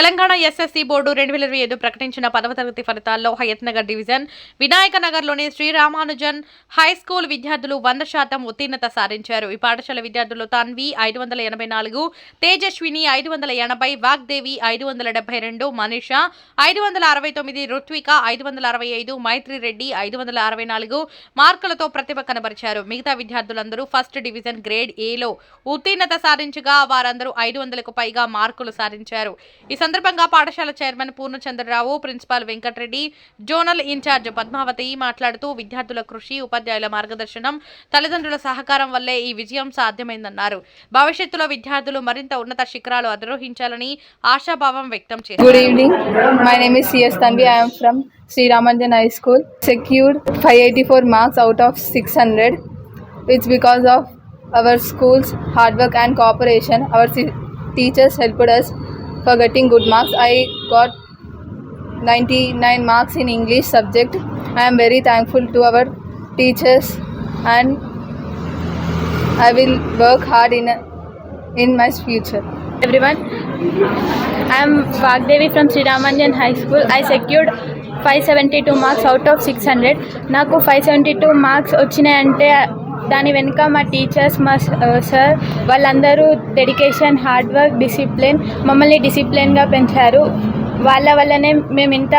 Telangana SSC board రెండు వేల ఇరవై ఐదు ప్రకటించిన పదవ తరగతి ఫలితాల్లో హయత్నగర్ డివిజన్ వినాయక నగర్లోని శ్రీరామానుజన్ హై స్కూల్ విద్యార్థులు వంద శాతం ఉత్తీర్ణత సాధించారు. ఈ పాఠశాల విద్యార్థులు తన్వి ఐదు వందల ఎనభై నాలుగు తేజస్విని ఐదు వందల ఎనభై వాగ్దేవి ఐదు వందల డెబ్బై రెండు మనీష ఐదు వందల అరవై తొమ్మిది రుత్విక ఐదు వందల అరవై ఐదు మైత్రి రెడ్డి ఐదు వందల అరవై నాలుగు మార్కులతో ప్రతిభ కనబరిచారు. మిగతా విద్యార్థులందరూ ఫస్ట్ డివిజన్ గ్రేడ్ ఏలో ఉత్తీర్ణత సాధించగా వారందరూ ఐదు వందలకు పైగా మార్కులు సాధించారు. ఈ సందర్భంగా పాఠశాల chairman Purnachandrarao principal Venkatareddy zonal incharge Padmavathi మాట్లాడుతూ విద్యార్థుల కృషి ఉపాధ్యాయుల మార్గదర్శనం తల్లిదండ్రుల సహకారం వల్లే ఈ విజయం సాధ్యమైందన్నారు భవిష్యత్తులో విద్యార్థులు మరింత ఉన్నత శిఖరాలు అధిరోహించాలని ఆశాభావం వ్యక్తం చేశారు Good evening. My name is C.S. Tanvi. I am from Sri Ramanjan High School. Secured 584 marks out of 600. It's because of our school's hard work and cooperation. Our se- teachers helped us for getting good marks. I got 99 marks in English subject. I am very thankful to our teachers and I will work hard in in my future. everyone. I am Vagdevi from Sri Ramanjan High School. I secured 572 marks out of six hundred నాకు five seventy two marks వచ్చినాయంటే దాని వెనుక మా teachers మా sir వాళ్ళందరూ dedication hard work discipline మమ్మల్ని డిసిప్లిన్గా పెంచారు. వాళ్ళ వల్లనే మేము ఇంత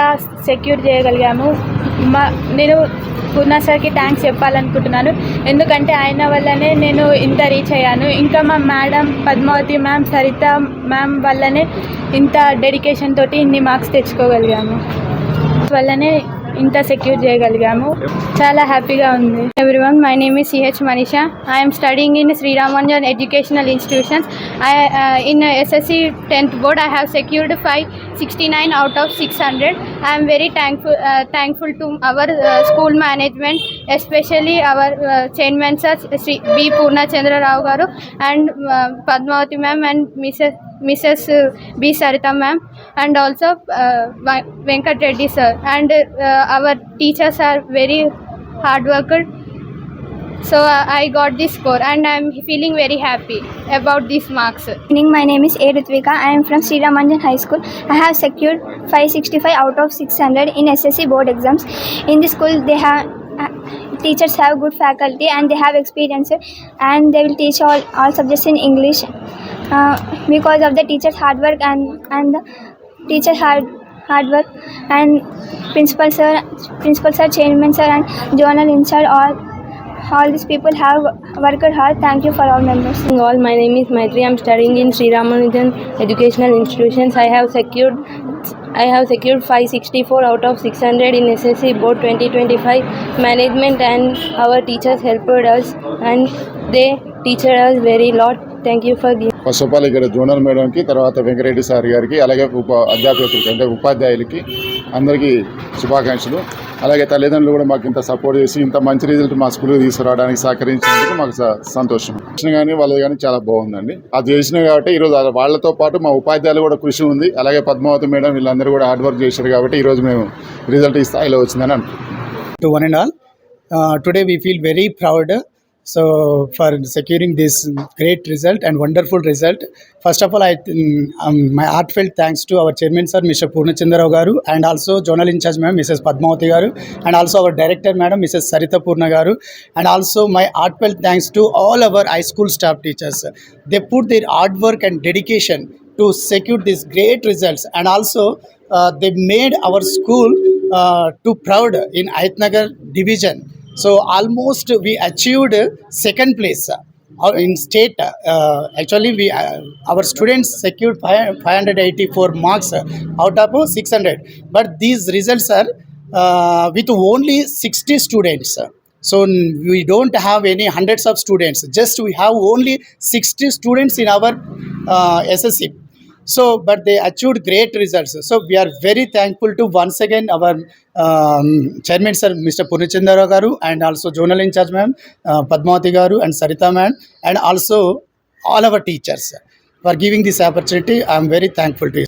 సెక్యూర్ చేయగలిగాము. మా నేను పూర్ణ సార్కి థ్యాంక్స్ చెప్పాలనుకుంటున్నాను. ఎందుకంటే ఆయన వల్లనే నేను ఇంత రీచ్ అయ్యాను. ఇంకా మా madam Padmavathi ma'am Saritha ma'am వల్లనే ఇంత డెడికేషన్ తోటి ఇన్ని మార్క్స్ తెచ్చుకోగలిగాము. వల్లనే ఇంత సెక్యూర్ చేయగలిగాము. చాలా హ్యాపీగా ఉంది. Everyone my name is CH Manisha I'm studying in Sriramanjan educational institutions I in SSC tenth board I have secured five sixty nine out of six hundred I'm very thankful thankful to our school management Especially our chairman sir Shri B Purnachandrarao గారు and Padmavati ma'am and Mrs Mrs. B. Sarita ma'am and also uh, Ve- Venkat Reddy sir and uh, our teachers are very hard worker so uh, I got this score and I'm feeling very happy about these marks. evening. My name is A. Ritvika. I am from Sri Ramanjan High School. I have secured 565 out of 600 in SSC board exams. In the school, they have uh, teachers have good faculty and they have experience and they will teach all, all subjects in English uh, because of the teachers' hard work and and the teachers hard hard work and principal sir, principal sir, chairman sir, and journal inside all. All these people have worked hard. Thank you for all members. all my name is Maitri i'm studying in Sri Ramanujan educational institutions i have secured i have secured 564 out of 600 in ssc board 2025 management and our teachers helped us and they teached us very lot. Thank you for giving first of all ఇక్కడ zonal మేడంకి తర్వాత Venkat Reddy sir గారికి అలాగే ఉప అధ్యాపకులకి అంటే ఉపాధ్యాయులకి అందరికీ శుభాకాంక్షలు. అలాగే తల్లిదండ్రులు కూడా మాకు ఇంత సపోర్ట్ చేసి ఇంత మంచి రిజల్ట్ మా స్కూల్కి తీసుకురావడానికి సహకరించినందుకు మాకు స- సంతోషం. చేసిన కానీ వాళ్ళది కానీ చాలా బాగుందండి. అది చేసినాయి కాబట్టి ఈరోజు వాళ్ళతో పాటు మా ఉపాధ్యాయులు కూడా కృషి ఉంది. అలాగే పద్మావతి మేడం వీళ్ళందరూ కూడా హార్డ్ వర్క్ చేశారు కాబట్టి ఈరోజు మేము రిజల్ట్ ఈ స్థాయిలో వచ్చిందని అనుకుంటున్నాం. To one and all today we feel very proud. So for securing this great result and wonderful result, first of all, I um, my heartfelt thanks to our chairman sir, Mr. Purnachandra Garu, and also journal in charge ma'am, Mrs. Padmavati Garu, and also our director madam, Mrs. Sarita Purna Garu, and also my heartfelt thanks to all our high school staff teachers. They put their hard work and dedication to secure these great results, and also uh, they made our school uh, too proud in Ayatnagar division. So almost we achieved second place uh, in state. Uh, actually, we uh, our students secured 584 marks uh, out of uh, 600. But these results are uh, with only 60 students. So we don't have any hundreds of students. Just we have only 60 students in our uh, SSC. So, but they achieved great results. So, we are very thankful to once again our um, chairman, sir, Mr. Purnachandra Garu, and also Zonal in charge, ma'am, uh, Padmavati Garu, and Sarita, ma'am, and also all our teachers for giving this opportunity. I am very thankful to you.